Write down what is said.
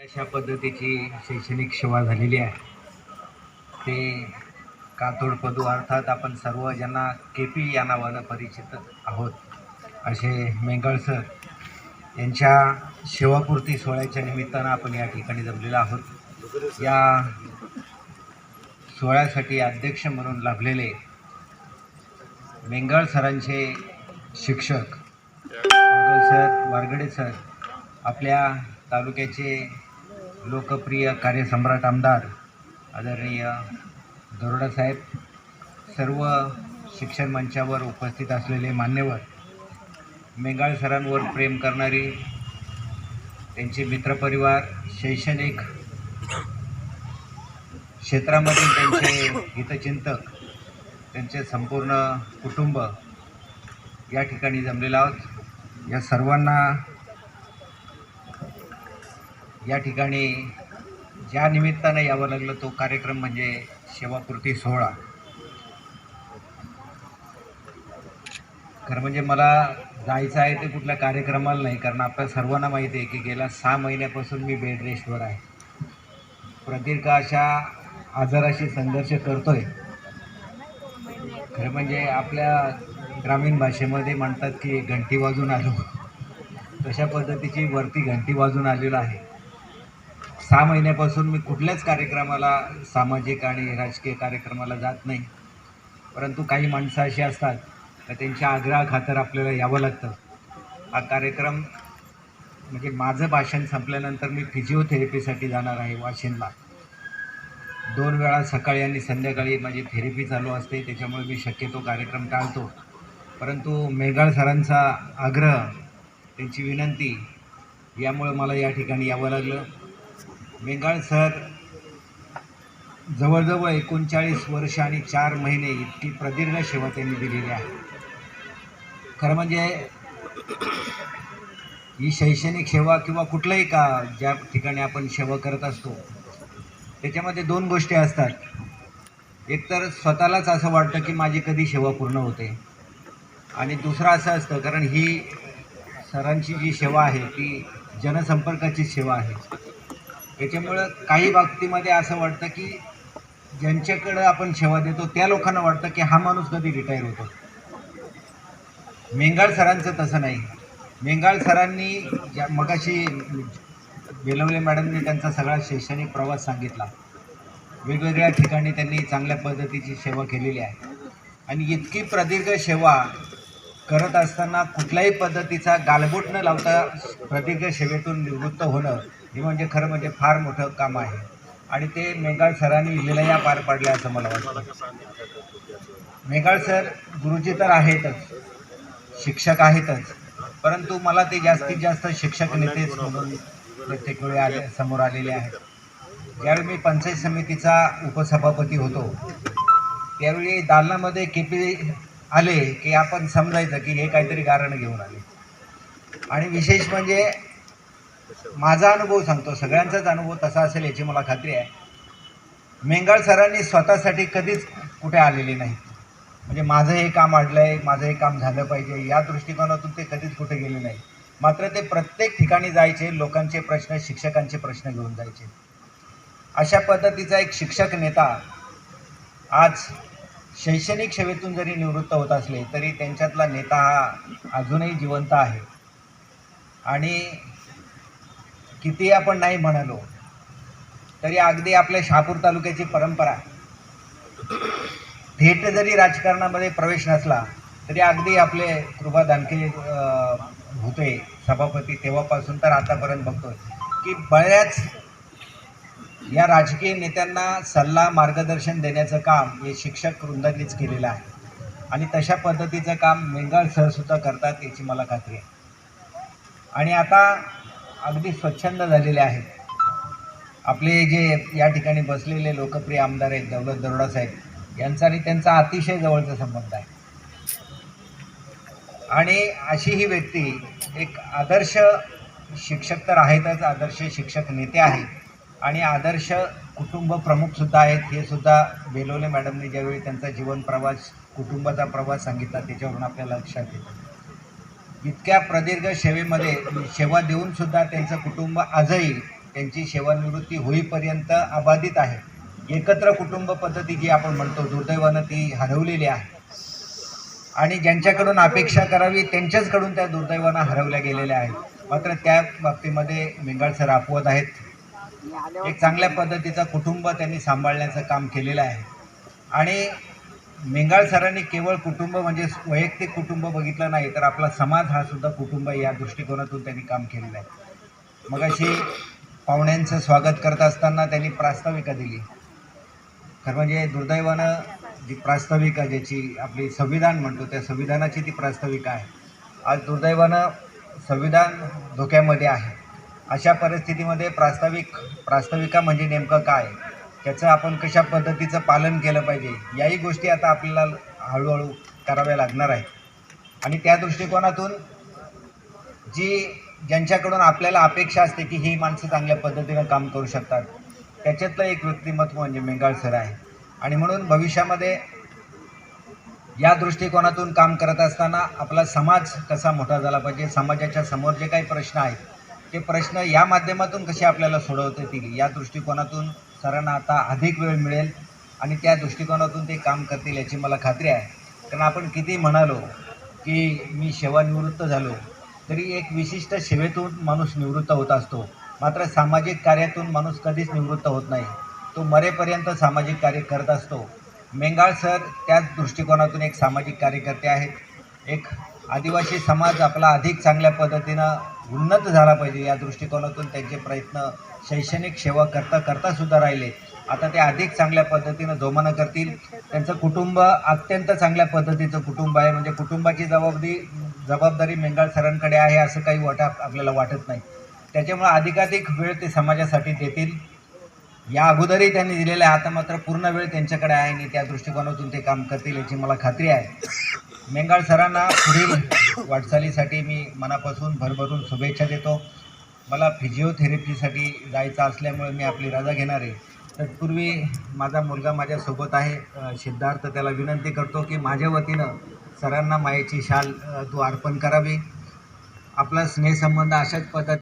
अशा पद्धतीची शैक्षणिक सेवा झालेली आहे. ते कातोडपदू अर्थात आपण सर्व ज्यांना के पी या नावानं परिचित आहोत असे मेंगळ सर यांच्या सेवापूर्ती सोहळ्याच्या निमित्तानं आपण या ठिकाणी जमलेलो आहोत. या सोहळ्यासाठी अध्यक्ष म्हणून लाभलेले मेंगळ सरांचे शिक्षक मंगल सर वारगडे सर आपल्या तालुक्याचे लोकप्रिय कार्यसम्राट आमदार आदरणीय दरोडासाहेब सर्व शिक्षण मंचावर उपस्थित असलेले मान्यवर मेंगाळ सरांवर प्रेम करणारी त्यांचे मित्रपरिवार शैक्षणिक क्षेत्रामधील त्यांचे हितचिंतक त्यांचे संपूर्ण कुटुंब या ठिकाणी जमलेलं आहोत. या सर्वांना या ठिकाणी ज्या निमित्तानं यावं लागलं तो कार्यक्रम म्हणजे सेवापूर्ती सोहळा. खरं म्हणजे मला जायचं आहे ते कुठल्या कार्यक्रमाला नाही कारण आपल्या सर्वांना माहिती आहे की गेल्या सहा महिन्यापासून मी बेड रेस्टवर आहे. प्रदीर्घ अशा आजाराशी संघर्ष करतोय. खरं म्हणजे आपल्या ग्रामीण भाषेमध्ये म्हणतात की घंटी वाजून आलो. तशा पद्धतीची वरती घंटी वाजून आलेलो आहे. सहा महिन्यापासून मी कुठल्याच कार्यक्रमाला सामाजिक आणि राजकीय कार्यक्रमाला जात नाही. परंतु काही माणसं अशी असतात तर त्यांच्या आग्रहाखातर आपल्याला यावं लागतं. हा कार्यक्रम म्हणजे माझं भाषण संपल्यानंतर मी फिजिओथेरपीसाठी जाणार आहे वाशिमला. दोन वेळा सकाळी आणि संध्याकाळी माझी थेरपी चालू असते त्याच्यामुळे मी शक्यतो कार्यक्रम टाळतो. परंतु मेघाळ सरांचा आग्रह त्यांची विनंती यामुळे मला या ठिकाणी यावं लागलं. मेघाळ सर जवळजवळ एकोणचाळीस वर्ष आणि चार महिने इतकी प्रदीर्घ सेवा त्यांनी दिलेली आहे. खरं म्हणजे ही शैक्षणिक सेवा किंवा कुठलंही का ज्या ठिकाणी आपण सेवा करत असतो त्याच्यामध्ये दोन गोष्टी असतात. एकतर स्वतःलाच असं वाटतं की माझी कधी सेवा पूर्ण होते. आणि दुसरं असं असतं कारण ही सरांची जी सेवा आहे ती जनसंपर्काची सेवा आहे. त्याच्यामुळं काही बाबतीमध्ये असं वाटतं की ज्यांच्याकडं आपण सेवा देतो त्या लोकांना वाटतं की हा माणूस कधी रिटायर होतो. मेंगाळ सरांचं तसं नाही. मेंगाळ सरांनी ज्या मगाशी बेलवले मॅडमनी त्यांचा सगळा शैक्षणिक प्रवास सांगितला. वेगवेगळ्या ठिकाणी त्यांनी चांगल्या पद्धतीची सेवा केलेली आहे. आणि इतकी प्रदीर्घ सेवा करत असताना कुठल्याही पद्धतीचा गालबोट न लावता प्रदीर्घ सेवेतून निवृत्त होणं हे म्हणजे खरं म्हणजे फार मोठं काम आहे. आणि ते मेघाळ सरांनी लिलया पार पाडल्या असं मला वाटतं. मेघाळ सर गुरुजी तर आहेतच. शिक्षक आहेतच. परंतु मला ते जास्तीत जास्त शिक्षक नेतेच म्हणून प्रत्येक वेळी आले समोर आलेले आहेत. ज्यावेळी मी पंचायत समितीचा उपसभापती होतो त्यावेळी दालनामध्ये के पी आले की आपण समजायचं की हे काहीतरी कारण घेऊन आले. आणि विशेष म्हणजे माझा अनुभव सांगतो. सगळ्यांचाच अनुभव तसा असेल याची मला खात्री आहे. मेंगाळ सरांनी स्वतःसाठी कधीच कुठे आलेले नाही. म्हणजे माझं हे काम अडलं आहे माझं हे काम झालं पाहिजे. या दृष्टिकोनातून ते कधीच कुठे गेले नाही. मात्र ते प्रत्येक ठिकाणी जायचे लोकांचे प्रश्न शिक्षकांचे प्रश्न घेऊन जायचे. अशा पद्धतीचा एक शिक्षक नेता आज शैक्षणिक सेवेतून जरी निवृत्त होत असले तरी त्यांच्यातला नेता हा अजूनही जिवंत आहे. आणि किती आपण नाही म्हणालो तरी अगदी आपल्या शहापूर तालुक्याची परंपरा थेट जरी राजकारणामध्ये प्रवेश नसला तरी अगदी आपले कृपा दानके होते सभापती तेव्हापासून तर आतापर्यंत बघतोय की बऱ्याच या राजकीय नेत्यांना सल्ला मार्गदर्शन देण्याचं काम हे शिक्षक वृंदांनीच केलेलं आहे. आणि तशा पद्धतीचं काम मेंगाळ सरसुद्धा करतात याची मला खात्री आहे. आणि आता अगदी स्वच्छंद झालेले आहेत. आपले जे या ठिकाणी बसलेले लोकप्रिय आमदार आहेत दौलत दरोडा साहेब यांचा आणि त्यांचा अतिशय जवळचा संबंध आहे. आणि अशी ही व्यक्ती एक आदर्श शिक्षक तर आहेतच आदर्श शिक्षक नेते आहेत. आणि आदर्श कुटुंब प्रमुखसुद्धा आहेत. हे सुद्धा बेलोले मॅडमने ज्यावेळी त्यांचा जीवन प्रवास कुटुंबाचा प्रवास सांगितला त्याच्यावरून आपल्याला लक्षात येतं. इतक्या प्रदीर्घ सेवेमध्ये सेवा देऊन सुद्धा त्यांचं कुटुंब आजही त्यांची सेवानिवृत्ती होईपर्यंत अबाधित आहे. एकत्र कुटुंब पद्धती जी आपण म्हणतो दुर्दैवानं ती हरवलेली आहे. आणि ज्यांच्याकडून अपेक्षा करावी त्यांच्याचकडून त्या दुर्दैवानं हरवल्या गेलेल्या आहेत. मात्र त्या बाबतीमध्ये मेंगाळ सर अपवत आहेत. एक चांगल्या पद्धतीचं कुटुंब त्यांनी सांभाळण्याचं काम केलेलं आहे. आणि मेंगाळ सरांनी केवळ कुटुंब म्हणजे वैयक्तिक कुटुंब बघितलं नाही तर आपला समाज हा सुद्धा कुटुंब या दृष्टिकोनातून त्यांनी काम केलेलं आहे. मग अशी पाहुण्यांचं स्वागत करत असताना त्यांनी प्रास्ताविका दिली. खरं म्हणजे दुर्दैवानं जी प्रास्ताविका ज्याची आपली संविधान म्हणतो त्या संविधानाची ती प्रास्ताविका आहे. आज दुर्दैवानं संविधान धोक्यामध्ये आहे. अशा परिस्थितीमध्ये प्रास्ताविक प्रास्ताविका म्हणजे नेमकं काय? त्याचं आपण कशा पद्धतीचं पालन केलं पाहिजे याही गोष्टी आता आपल्याला हळूहळू कराव्या लागणार आहेत. आणि त्या दृष्टिकोनातून जी ज्यांच्याकडून आपल्याला अपेक्षा असते की ही माणसं चांगल्या पद्धतीनं काम करू शकतात त्याच्यातलं एक व्यक्तिमत्व म्हणजे मेंगाळ सर आहे. आणि म्हणून भविष्यामध्ये या दृष्टिकोनातून काम करत असताना आपला समाज कसा मोठा झाला पाहिजे समाजाच्या समोर जे काही प्रश्न आहेत ते प्रश्न या माध्यमातून कसे आपल्याला सोडवता येतील या दृष्टिकोनातून सरांना आता अधिक वेळ मिळेल आणि त्या दृष्टिकोनातून ते काम करतील याची मला खात्री आहे. कारण आपण किती म्हणालो की मी सेवानिवृत्त झालो तरी एक विशिष्ट सेवेतून माणूस निवृत्त होत असतो. मात्र सामाजिक कार्यातून माणूस कधीच निवृत्त होत नाही. तो मरेपर्यंत सामाजिक कार्य करत असतो. मेंगाळ सर त्याच दृष्टिकोनातून एक सामाजिक कार्यकर्ते आहेत. एक आदिवासी समाज आपला अधिक चांगल्या पद्धतीनं उन्नत झाला पाहिजे या दृष्टिकोनातून त्यांचे प्रयत्न शैक्षणिक सेवा करता करता सुद्धा राहिले. आता ते अधिक चांगल्या पद्धतीनं जोमानं करतील. त्यांचं कुटुंब अत्यंत चांगल्या पद्धतीचं कुटुंब आहे. म्हणजे कुटुंबाची जबाबदारी जबाबदारी मेंगाळ सरांकडे आहे असं काही वाटा आपल्याला वाटत नाही. त्याच्यामुळे अधिकाधिक वेळ ते समाजासाठी देतील. या अगोदरही त्यांनी दिलेल्या आहे आता मात्र पूर्ण वेळ त्यांच्याकडे आहे आणि त्या दृष्टिकोनातून ते काम करतील याची मला खात्री आहे. मेंगाळ सरांना पुढील वाटचालीसाठी मी मनापासून भरभरून शुभेच्छा देतो. मला फिजिओथेरपीसाठी जायचं असल्यामुळे मी आपली रजा घेणार आहे. तत्पूर्वी माझा मुलगा माझ्यासोबत आहे. सिद्धार्थ त्याला विनंती करतो की माझ्या वतीनं सरांना मायेची शाल तू अर्पण करावी. आपला स्नेहसंबंध अशाच पद्धती